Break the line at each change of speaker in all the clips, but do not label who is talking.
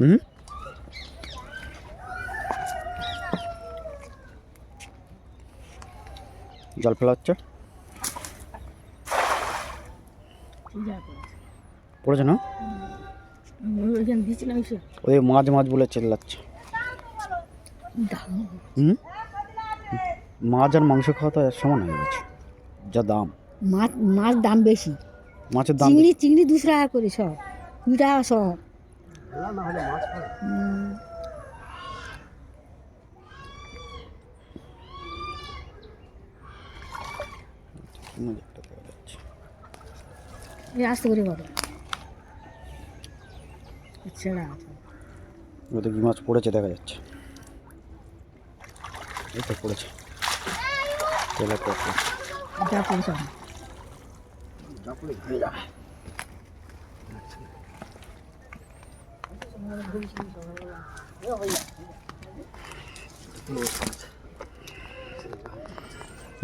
হুম। জল ফেলা হচ্ছে। পড়েছে না? ওই মাছ মাছ বলে চেল্লাচ্ছে। হুম? মাছ আর মাংস খাওয়া তো সমান হয়ে গেছে। যা দাম।
মাছ মাছ দাম বেশি।
মাছের দাম
চিংড়ি চিংড়ি দুশো টাকা করে সব। কুড়ি টাকা সব। আস্তে করে বলো। ছেড়া
ওতে কি মাছ পড়েছে দেখা যাচ্ছে। পড়েছে। তেলে পড়ছে।
যা করেছে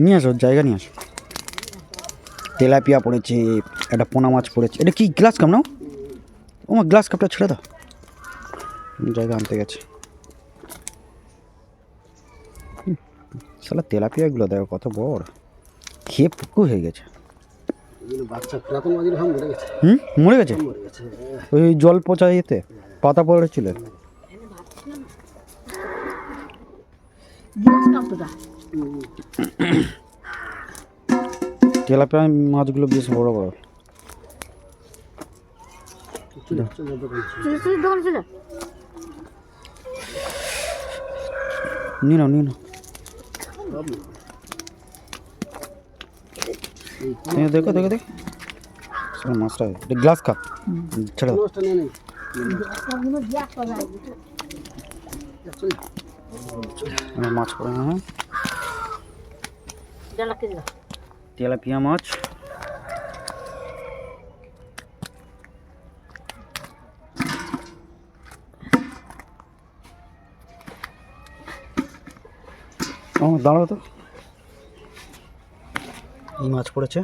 নিয়ে আসো জায়গা নিয়ে আসো। তেলাপিয়া পড়েছে একটা পোনা মাছ পড়েছে। এটা কি গ্লাস কাপ নাও? ও মা গ্লাস কাপটা ছেড়ে দাও। জায়গা আনতে গেছে। হুম, শালা তেলাপিয়াগুলো দেখো কত বড়। খেয়ে পুকু হয়ে গেছে।
বাচ্চা হাম মরে গেছে।
ওই জল পচা ইয়েতে? পাতা পড়েছিল
গ্লাস কাপটা
তেলাপিয়া মাছগুলো বেশ বড় বড়। নিয়ে নাও দেখো দেখো দেখো। মাছটা গ্লাস কাপ ছেড়ে
করা
মাছ পড়ে না হ্যাঁ? তেলাপিয়া মাছ। দাঁড়াও তো। এই মাছ পড়েছে।